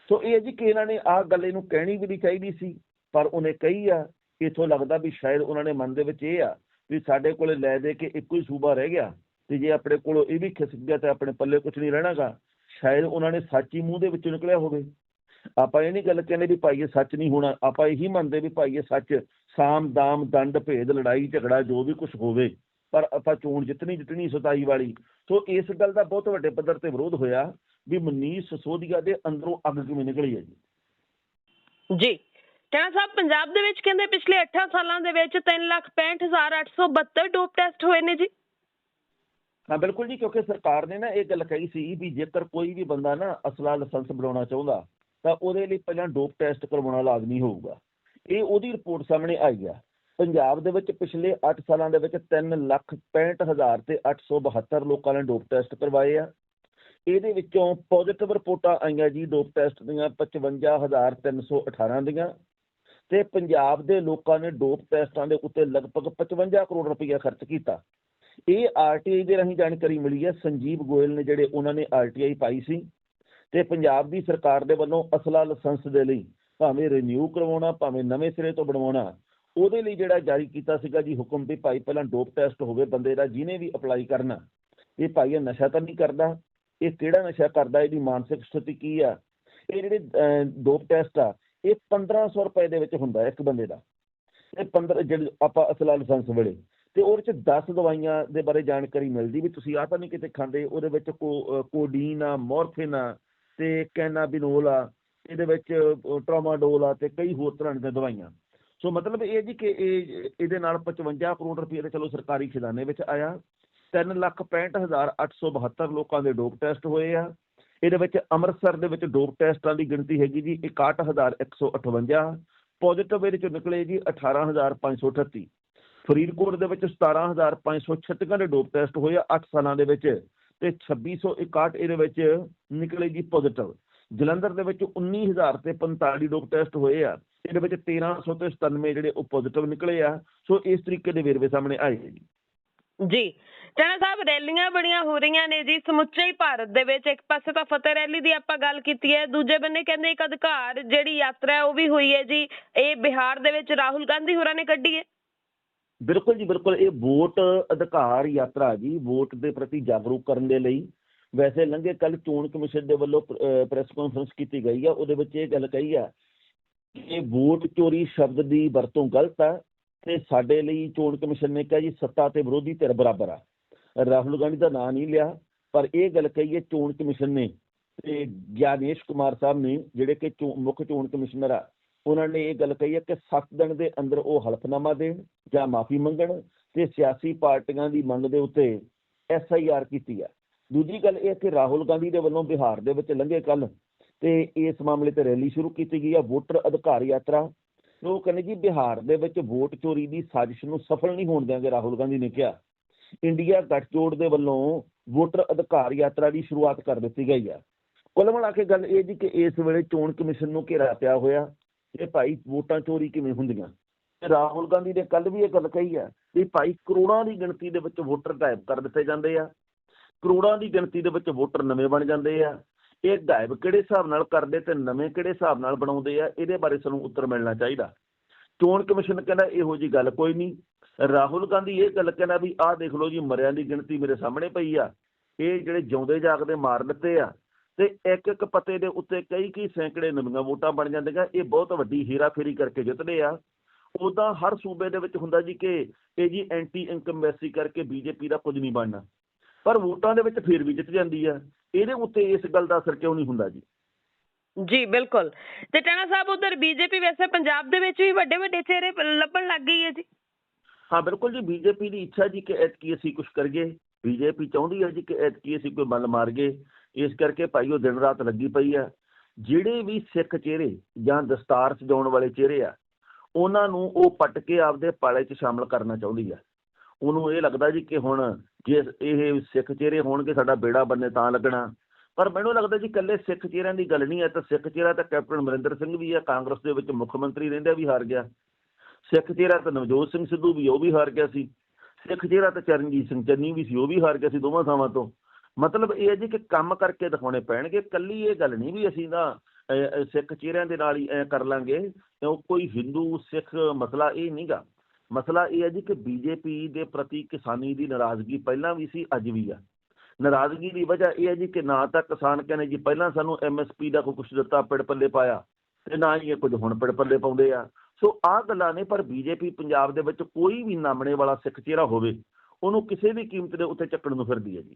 ਸੋ ਇਹ ਜੀ ਕਿ ਇਹਨਾਂ ਨੇ ਆਹ ਗੱਲ ਇਹਨੂੰ ਕਹਿਣੀ ਵੀ ਨਹੀਂ ਚਾਹੀਦੀ ਸੀ, ਪਰ ਉਹਨੇ ਕਹੀ ਆ, ਇਥੋਂ ਲੱਗਦਾ ਵੀ ਸ਼ਾਇਦ ਉਹਨਾਂ ਨੇ ਮਨ ਦੇ ਵਿੱਚ ਇਹ ਆ ਵੀ ਸਾਡੇ ਕੋਲੇ ਲੈ ਦੇ ਕੇ ਇੱਕੋ ਹੀ ਸੂਬਾ ਰਹਿ ਗਿਆ ਤੇ ਜੇ ਆਪਣੇ ਕੋਲੋਂ ਇਹ ਵੀ ਖਿਸਕ ਗਿਆ ਤਾਂ ਆਪਣੇ ਪੱਲੇ ਕੁਝ ਨਹੀਂ ਰਹਿਣਾਗਾ, ਸ਼ਾਇਦ ਉਹਨਾਂ ਨੇ ਸੱਚ ਹੀ ਮੂੰਹ ਦੇ ਵਿੱਚੋਂ ਨਿਕਲਿਆ ਹੋਵੇ। ਆਪਾਂ ਇਹ ਨਹੀਂ ਗੱਲ ਕਹਿੰਦੇ ਵੀ ਭਾਈ ਇਹ ਸੱਚ ਨਹੀਂ ਹੋਣਾ ਆਪਾਂ ਇਹੀ ਮੰਨਦੇ ਵੀ ਭਾਈ ਇਹ ਸੱਚ ਸਾਮ ਦਾਮ ਦੰਡ ਭੇਦ ਲੜਾਈ ਝਗੜਾ ਜੋ ਵੀ ਕੁਝ ਹੋਵੇ ਪਰ ਆਪਾਂ ਚੋਣ ਜਿੱਤਣੀ ਜਿੱਤਣੀ ਸਤਾਈ ਵਾਲੀ। ਸੋ ਇਸ ਗੱਲ ਦਾ ਬਹੁਤ ਵੱਡੇ ਪੱਧਰ ਤੇ ਵਿਰੋਧ ਹੋਇਆ ਵੀ ਮਨੀਸ਼ ਸਸੋਦੀਆ ਦੇ ਅੰਦਰੋਂ ਅੱਗ ਕਿਵੇਂ ਨਿਕਲੀ ਹੈ ਜੀ? ਜੀ ਟੈਣਾ ਸਾਹਿਬ ਪੰਜਾਬ ਦੇ ਵਿੱਚ ਕਹਿੰਦੇ ਪਿਛਲੇ 8 ਸਾਲਾਂ ਦੇ ਵਿੱਚ 365872 ਡੋਪ ਟੈਸਟ ਹੋਏ ਨੇ ਜੀ। ਹਾਂ ਬਿਲਕੁਲ ਜੀ ਕਿਉਂਕਿ ਸਰਕਾਰ ਨੇ ਨਾ ਇਹ ਗੱਲ ਕਹੀ ਸੀ ਵੀ ਜੇਕਰ ਕੋਈ ਵੀ ਬੰਦਾ ਨਾ ਅਸਲਾ ਲਾਇਸੈਂਸ ਬਣਾਉਣਾ ਚਾਹੁੰਦਾ ਤਾਂ ਉਹਦੇ ਲਈ ਪਹਿਲਾਂ ਡੋਪ ਟੈਸਟ ਕਰਵਾਉਣਾ ਲਾਜ਼ਮੀ ਹੋਊਗਾ। ਇਹ ਉਹਦੀ ਰਿਪੋਰਟ ਸਾਹਮਣੇ ਆਈ ਆ। ਪੰਜਾਬ ਦੇ ਵਿੱਚ ਪਿਛਲੇ 8 ਸਾਲਾਂ ਦੇ ਵਿੱਚ 365000 ਤੇ 872 ਲੋਕਾਂ ਨੇ ਡੋਪ ਟੈਸਟ ਕਰਵਾਏ ਆ। ਇਹਦੇ ਵਿੱਚੋਂ ਪੋਜ਼ਿਟਿਵ ਰਿਪੋਰਟਾਂ ਆਈਆਂ ਜੀ ਡੋਪ ਟੈਸਟ ਦੀਆਂ 55318 ਦੀਆਂ ਤੇ ਪੰਜਾਬ ਦੇ ਲੋਕਾਂ ਨੇ ਡੋਪ ਟੈਸਟਾਂ ਦੇ ਉੱਤੇ ਲਗਭਗ 55 ਕਰੋੜ ਰੁਪਈਆ ਖਰਚ ਕੀਤਾ। ਇਹ ਆਰਟੀਆਈ ਦੇ ਰਾਹੀਂ ਜਾਣਕਾਰੀ ਮਿਲੀ ਹੈ ਸੰਜੀਵ ਗੋਇਲ ਨੇ ਜਿਹੜੇ ਉਹਨਾਂ ਨੇ ਆਰਟੀਆਈ ਪਾਈ ਸੀ। ਤੇ ਪੰਜਾਬ ਦੀ ਸਰਕਾਰ ਦੇ ਵੱਲੋਂ ਅਸਲਾ ਲਾਇਸੈਂਸ ਦੇ ਲਈ ਭਾਵੇਂ ਰੀਨਿਊ ਕਰਵਾਉਣਾ, ਭਾਵੇਂ ਨਵੇਂ ਸਿਰੇ ਤੋਂ ਬਣਵਾਉਣਾ, ਉਹਦੇ ਲਈ ਜਿਹੜਾ ਜਾਰੀ ਕੀਤਾ ਸੀਗਾ ਜੀ ਹੁਕਮ ਵੀ ਭਾਈ ਪਹਿਲਾਂ ਡੋਪ ਟੈਸਟ ਹੋਵੇ ਬੰਦੇ ਦਾ, ਜਿਹਨੇ ਵੀ ਅਪਲਾਈ ਕਰਨਾ, ਇਹ ਭਾਈ ਇਹ ਨਸ਼ਾ ਤਾਂ ਨਹੀਂ ਕਰਦਾ, ਇਹ ਕਿਹੜਾ ਨਸ਼ਾ ਕਰਦਾ, ਇਹਦੀ ਮਾਨਸਿਕ ਸਥਿਤੀ ਕੀ ਆ? ਇਹ ਜਿਹੜੇ ਡੋਪ ਟੈਸਟ ਆ, ਇਹ 1500 ਰੁਪਏ ਦੇ ਵਿੱਚ ਹੁੰਦਾ ਇੱਕ ਬੰਦੇ ਦਾ, ਇਹ 15 ਜਿਹੜੇ ਆਪਾਂ ਅਸਲਾ ਲਾਇਸੈਂਸ ਵੇਲੇ, ਤੇ ਉਹਦੇ ਚ 10 ਦਵਾਈਆਂ ਦੇ ਬਾਰੇ ਜਾਣਕਾਰੀ ਮਿਲਦੀ ਵੀ ਤੁਸੀਂ ਆਹ ਤਾਂ ਨਹੀਂ ਕਿਤੇ ਖਾਂਦੇ, ਉਹਦੇ ਵਿੱਚ ਕੋਡੀਨ ਆ, ਮੋਰਫਿਨ ਆ ਤੇ ਕੈਨਾਬਿਨੋਲ ਆ ਇਹਦੇ ਵਿੱਚ ਅਹ, ਟਰਾਮਾਡੋਲ ਆ ਤੇ ਕਈ ਹੋਰ ਤਰ੍ਹਾਂ ਦੀਆਂ ਦਵਾਈਆਂ। ਸੋ ਮਤਲਬ ਇਹ ਜੀ ਕਿ ਇਹ ਇਹਦੇ ਨਾਲ 55 ਕਰੋੜ ਰੁਪਏ ਦੇ ਚਲੋ ਸਰਕਾਰੀ ਖਜ਼ਾਨੇ ਵਿੱਚ ਆਇਆ। 365872 ਲੋਕਾਂ ਦੇ ਡੋਪ ਟੈਸਟ ਹੋਏ ਆ। ਇਹਦੇ ਵਿੱਚ ਅੰਮ੍ਰਿਤਸਰ ਦੇ ਵਿੱਚ ਡੋਪ ਟੈਸਟਾਂ ਦੀ ਗਿਣਤੀ ਹੈਗੀ ਜੀ 61158 ਪੋਜ਼ਿਟਿਵ ਇਹਦੇ ਚੋਂ ਨਿਕਲੇ ਜੀ 18538 ਫਰੀਦਕੋਟ ਦੇ ਵਿੱਚ 17536 ਦੇ ਡੋਪ ਟੈਸਟ ਹੋਏ ਆ 8 ਸਾਲਾਂ ਦੇ ਵਿੱਚ। ਤੇ 2661 ਇਹਦੇ ਵਿੱਚ ਨਿਕਲੇ ਜੀ ਪੋਜ਼ਿਟਿਵ ਜਲੰਧਰ ਦੇ ਵਿੱਚ 19000 ਤੇ 45 ਡੋਪ ਟੈਸਟ ਹੋਏ ਆ। ਇਹਦੇ ਵਿੱਚ 1300 ਤੇ 97 ਜਿਹੜੇ ਉਹ ਪੋਜ਼ਿਟਿਵ ਨਿਕਲੇ ਆ। ਸੋ ਇਸ ਤਰੀਕੇ ਦੇ ਵੇਰਵੇ ਸਾਹਮਣੇ ਆਏ ਜੀ। ਜੀ। ਟੈਣਾ ਸਾਹਿਬ, ਰੈਲੀਆਂ ਬੜੀਆਂ ਹੋ ਰਹੀਆਂ ਨੇ ਜੀ। ਸਮੁੱਚੇ ਹੀ ਭਾਰਤ ਦੇ ਵਿੱਚ ਇੱਕ ਪਾਸੇ ਤਾਂ ਫਤਿਹ ਰੈਲੀ ਦੀ ਆਪਾਂ ਗੱਲ ਕੀਤੀ ਹੈ। ਦੂਜੇ ਬੰਨੇ ਕਹਿੰਦੇ ਇੱਕ ਅਧਿਕਾਰ ਜਿਹੜੀ ਯਾਤਰਾ ਉਹ ਵੀ ਹੋਈ ਹੈ ਜੀ। ਇਹ ਬਿਹਾਰ ਦੇ ਵਿੱਚ ਰਾਹੁਲ ਗਾਂਧੀ ਹੋਰਾਂ ਨੇ ਕੱਢੀ ਹੈ। ਬਿਲਕੁਲ ਜੀ, ਬਿਲਕੁਲ। ਇਹ ਵੋਟ ਅਧਿਕਾਰ ਯਾਤਰਾ ਜੀ, ਵੋਟ ਦੇ ਪ੍ਰਤੀ ਜਾਗਰੂਕ ਕਰਨ ਦੇ ਲਈ। ਵੈਸੇ ਲੰਘੇ ਕੱਲ ਚੋਣ ਕਮਿਸ਼ਨ ਦੇ ਵੱਲੋਂ ਪ੍ਰੈਸ ਕਾਨਫਰੰਸ ਕੀਤੀ ਗਈ ਆ। ਉਹਦੇ ਵਿੱਚ ਇਹ ਗੱਲ ਕਹੀ ਆ ਕਿ ਵੋਟ ਚੋਰੀ ਸ਼ਬਦ ਦੀ ਵਰਤੋਂ ਗਲਤ ਆ ਤੇ ਸਾਡੇ ਲਈ ਚੋਣ ਕਮਿਸ਼ਨ ਨੇ ਕਿਹਾ ਜੀ, ਸੱਤਾ ਤੇ ਵਿਰੋਧੀ ਧਿਰ ਬਰਾਬਰ ਆ। ਰਾਹੁਲ ਗਾਂਧੀ ਦਾ ਨਾਂ ਨਹੀਂ ਲਿਆ, ਪਰ ਇਹ ਗੱਲ ਕਹੀ ਹੈ ਚੋਣ ਕਮਿਸ਼ਨ ਨੇ। ਤੇ ਗਿਆਨੇਸ਼ ਕੁਮਾਰ ਸਾਹਿਬ ਨੇ, ਜਿਹੜੇ ਕਿ ਚੋ- ਮੁੱਖ ਚੋਣ ਕਮਿਸ਼ਨਰ ਆ ਉਹਨਾਂ ਨੇ ਇਹ ਗੱਲ ਕਹੀ ਹੈ ਕਿ 7 ਦਿਨ ਦੇ ਅੰਦਰ ਉਹ ਹਲਫਨਾਮਾ ਦੇਣ ਜਾਂ ਮਾਫੀ ਮੰਗਣ ਤੇ ਸਿਆਸੀ ਪਾਰਟੀਆਂ ਦੀ ਮੰਗ ਦੇ ਉੱਤੇ ਐਸ ਆਈ ਆਰ ਕੀਤੀ ਹੈ। ਦੂਜੀ ਗੱਲ ਇਹ ਹੈ ਕਿ ਰਾਹੁਲ ਗਾਂਧੀ ਦੇ ਵੱਲੋਂ ਬਿਹਾਰ ਦੇ ਵਿੱਚ ਲੰਘੇ ਕੱਲ ਤੇ ਇਸ ਮਾਮਲੇ ਤੇ ਰੈਲੀ ਸ਼ੁਰੂ ਕੀਤੀ ਗਈ ਹੈ ਵੋਟਰ ਅਧਿਕਾਰ ਯਾਤਰਾ। ਉਹ ਕਹਿੰਦੇ ਜੀ ਬਿਹਾਰ ਦੇ ਵਿੱਚ ਵੋਟ ਚੋਰੀ ਦੀ ਸਾਜ਼ਿਸ਼ ਨੂੰ ਸਫਲ ਨਹੀਂ ਹੋਣ ਦਿਆਂਗੇ, ਰਾਹੁਲ ਗਾਂਧੀ ਨੇ ਕਿਹਾ। ਇੰਡੀਆ ਗੱਠਜੋੜ ਦੇ ਵੱਲੋਂ ਵੋਟਰ ਅਧਿਕਾਰ ਯਾਤਰਾ ਦੀ ਸ਼ੁਰੂਆਤ ਕਰ ਦਿੱਤੀ ਗਈ ਹੈ। ਕੁੱਲ ਮਿਲਾ ਕੇ ਗੱਲ ਇਹ ਜੀ ਕਿ ਇਸ ਵੇਲੇ ਚੋਣ ਕਮਿਸ਼ਨ ਨੂੰ ਘੇਰਾ ਪਿਆ ਹੋਇਆ। ਕਿ ਭਾਈ ਵੋਟਾਂ ਚੋਰੀ ਕਿਵੇਂ ਹੁੰਦੀਆਂ? ਤੇ ਰਾਹੁਲ ਗਾਂਧੀ ਨੇ ਕੱਲ ਵੀ ਇਹ ਗੱਲ ਕਹੀ ਆ ਵੀ ਭਾਈ ਕਰੋੜਾਂ ਦੀ ਗਿਣਤੀ ਦੇ ਵਿੱਚ ਵੋਟਰ ਗਾਇਬ ਕਰ ਦਿੱਤੇ ਜਾਂਦੇ ਆ। ਕਰੋੜਾਂ ਦੀ ਗਿਣਤੀ ਦੇ ਵਿੱਚ ਵੋਟਰ ਨਵੇਂ ਬਣ ਜਾਂਦੇ ਆ। ਇਹ ਗਾਇਬ ਕਿਹੜੇ ਹਿਸਾਬ ਨਾਲ ਕਰਦੇ ਤੇ ਨਵੇਂ ਕਿਹੜੇ ਹਿਸਾਬ ਨਾਲ ਬਣਾਉਂਦੇ ਆ, ਇਹਦੇ ਬਾਰੇ ਸਾਨੂੰ ਉੱਤਰ ਮਿਲਣਾ ਚਾਹੀਦਾ। ਚੋਣ ਕਮਿਸ਼ਨ ਕਹਿੰਦਾ ਇਹੋ ਜੀ ਗੱਲ ਕੋਈ ਨਹੀਂ। ਰਾਹੁਲ ਗਾਂਧੀ ਇਹ ਗੱਲ ਕਹਿੰਦਾ ਵੀ ਆਹ ਦੇਖ ਲਓ ਜੀ, ਮਰਿਆਂ ਦੀ ਗਿਣਤੀ ਮੇਰੇ ਸਾਹਮਣੇ ਪਈ ਆ। ਇਹ ਜਿਹੜੇ ਜਿਉਂਦੇ ਜਾਗਦੇ ਮਾਰ ਦਿੱਤੇ ਆ। ਤੇ ਇੱਕ ਇੱਕ ਪਤੇ ਦੇ ਉੱਤੇ ਕਈ ਕਈ ਸੈਂਕੜੇ ਨਵੀਆਂ ਵੋਟਾਂ ਬਣ ਜਾਂਦੀਆਂ ਇਹ ਬਹੁਤ ਵੱਡੀ ਹੀਰਾਫੇਰੀ ਕਰਕੇ ਜਿੱਤਦੇ ਆ। ਉਦਾਂ ਹਰ ਸੂਬੇ ਦੇ ਵਿੱਚ ਹੁੰਦਾ ਜੀ ਕਿ ਇਹ ਜੀ ਐਂਟੀ ਇਨਕਮਬੈਸੀ ਕਰਕੇ ਬੀਜੇਪੀ ਦਾ ਕੁਝ ਨਹੀਂ ਬਣਨਾ। ਪਰ ਵੋਟਾਂ ਦੇ ਵਿੱਚ ਫੇਰ ਵੀ ਜਿੱਤ ਜਾਂਦੀ ਆ। ਇਹਦੇ ਉੱਤੇ ਇਸ ਗੱਲ ਦਾ ਅਸਰ ਕਿਉਂ ਨਹੀਂ ਹੁੰਦਾ ਜੀ? ਜੀ ਬਿਲਕੁਲ। ਤੇ ਟੈਣਾ ਸਾਹਿਬ ਉਧਰ ਬੀਜੇਪੀ ਵੈਸੇ ਪੰਜਾਬ ਦੇ ਵਿੱਚ ਵੀ ਵੱਡੇ ਵੱਡੇ ਚਿਹਰੇ ਲੱਭਣ ਲੱਗ ਗਈ ਹੈ ਜੀ। ਹਾਂ ਬਿਲਕੁਲ ਜੀ। ਬੀਜੇਪੀ ਦੀ ਇੱਛਾ ਜੀ ਕਿ ਐਤਕੀ ਅਸੀਂ ਕੁਝ ਕਰੀਏ। ਬੀਜੇਪੀ ਚਾਹੁੰਦੀ ਹੈ ਜੀ ਕਿ ਐਤਕੀ ਅਸੀਂ ਕੋਈ ਮੱਲ ਮਾਰ ਗਏ ਇਸ ਕਰਕੇ ਭਾਈ ਉਹ ਦਿਨ ਰਾਤ ਲੱਗੀ ਪਈ ਆ। ਜਿਹੜੇ ਵੀ ਸਿੱਖ ਚਿਹਰੇ ਜਾਂ ਦਸਤਾਰ ਸਜਾਉਣ ਵਾਲੇ ਚਿਹਰੇ ਆ, ਉਹਨਾਂ ਨੂੰ ਉਹ ਪੱਟ ਕੇ ਆਪਦੇ ਪਾਲੇ 'ਚ ਸ਼ਾਮਲ ਕਰਨਾ ਚਾਹੁੰਦੀ ਆ। ਉਹਨੂੰ ਇਹ ਲੱਗਦਾ ਜੀ ਕਿ ਹੁਣ ਜੇ ਇਹ ਸਿੱਖ ਚਿਹਰੇ ਹੋਣਗੇ, ਸਾਡਾ ਬੇੜਾ ਬੰਨੇ ਤਾਂ ਲੱਗਣਾ। ਪਰ ਮੈਨੂੰ ਲੱਗਦਾ ਜੀ ਇਕੱਲੇ ਸਿੱਖ ਚਿਹਰਿਆਂ ਦੀ ਗੱਲ ਨਹੀਂ ਹੈ ਤਾਂ ਸਿੱਖ ਚਿਹਰਾ ਤਾਂ ਕੈਪਟਨ ਅਮਰਿੰਦਰ ਸਿੰਘ ਵੀ ਹੈ ਕਾਂਗਰਸ ਦੇ ਵਿੱਚ ਮੁੱਖ ਮੰਤਰੀ ਰਹਿੰਦਾ ਵੀ ਹਾਰ ਗਿਆ। ਸਿੱਖ ਚਿਹਰਾ ਤਾਂ ਨਵਜੋਤ ਸਿੰਘ ਸਿੱਧੂ ਵੀ ਉਹ ਵੀ ਹਾਰ ਗਿਆ ਸੀ। ਸਿੱਖ ਚਿਹਰਾ ਤਾਂ ਚਰਨਜੀਤ ਸਿੰਘ ਚੰਨੀ ਵੀ ਸੀ, ਉਹ ਵੀ ਹਾਰ ਗਿਆ ਸੀ ਦੋਵਾਂ ਥਾਵਾਂ ਤੋਂ। ਮਤਲਬ ਇਹ ਹੈ ਜੀ ਕਿ ਕੰਮ ਕਰਕੇ ਦਿਖਾਉਣੇ ਪੈਣਗੇ, ਕੱਲੀ ਇਹ ਗੱਲ ਨਹੀਂ ਵੀ ਅਸੀਂ ਨਾ ਸਿੱਖ ਚਿਹਰਿਆਂ ਦੇ ਨਾਲ ਹੀ ਐ ਕਰ ਲਾਂਗੇ ਉਹ ਕੋਈ ਹਿੰਦੂ, ਸਿੱਖ ਮਸਲਾ ਇਹ ਨਹੀਂਗਾ ਮਸਲਾ ਇਹ ਹੈ ਜੀ ਕਿ ਬੀਜੇਪੀ ਦੇ ਪ੍ਰਤੀ ਕਿਸਾਨੀ ਦੀ ਨਾਰਾਜ਼ਗੀ ਪਹਿਲਾਂ ਵੀ ਸੀ, ਅੱਜ ਵੀ ਆ। ਨਾਰਾਜ਼ਗੀ ਦੀ ਵਜ੍ਹਾ ਇਹ ਹੈ ਜੀ ਕਿ ਨਾ ਤਾਂ ਕਿਸਾਨ ਕਹਿੰਦੇ ਜੀ, ਪਹਿਲਾਂ ਸਾਨੂੰ ਐਮਐਸਪੀ ਦਾ ਕੋਈ ਕੁਛ ਦਿੱਤਾ ਪਿੜ ਪੱਲੇ ਪਾਇਆ, ਤੇ ਨਾ ਹੀ ਇਹ ਕੁਝ ਹੁਣ ਪਿੜ ਪੱਲੇ ਪਾਉਂਦੇ ਆ। ਸੋ ਆਹ ਗੱਲਾਂ ਨੇ, ਪਰ ਬੀਜੇਪੀ ਪੰਜਾਬ ਦੇ ਵਿੱਚ ਕੋਈ ਵੀ ਨਾਮਣੇ ਵਾਲਾ ਸਿੱਖ ਚਿਹਰਾ ਹੋਵੇ, ਉਹਨੂੰ ਕਿਸੇ ਵੀ ਕੀਮਤ ਦੇ ਉੱਤੇ ਚੱਕਣ ਨੂੰ ਫਿਰਦੀ ਹੈ ਜੀ।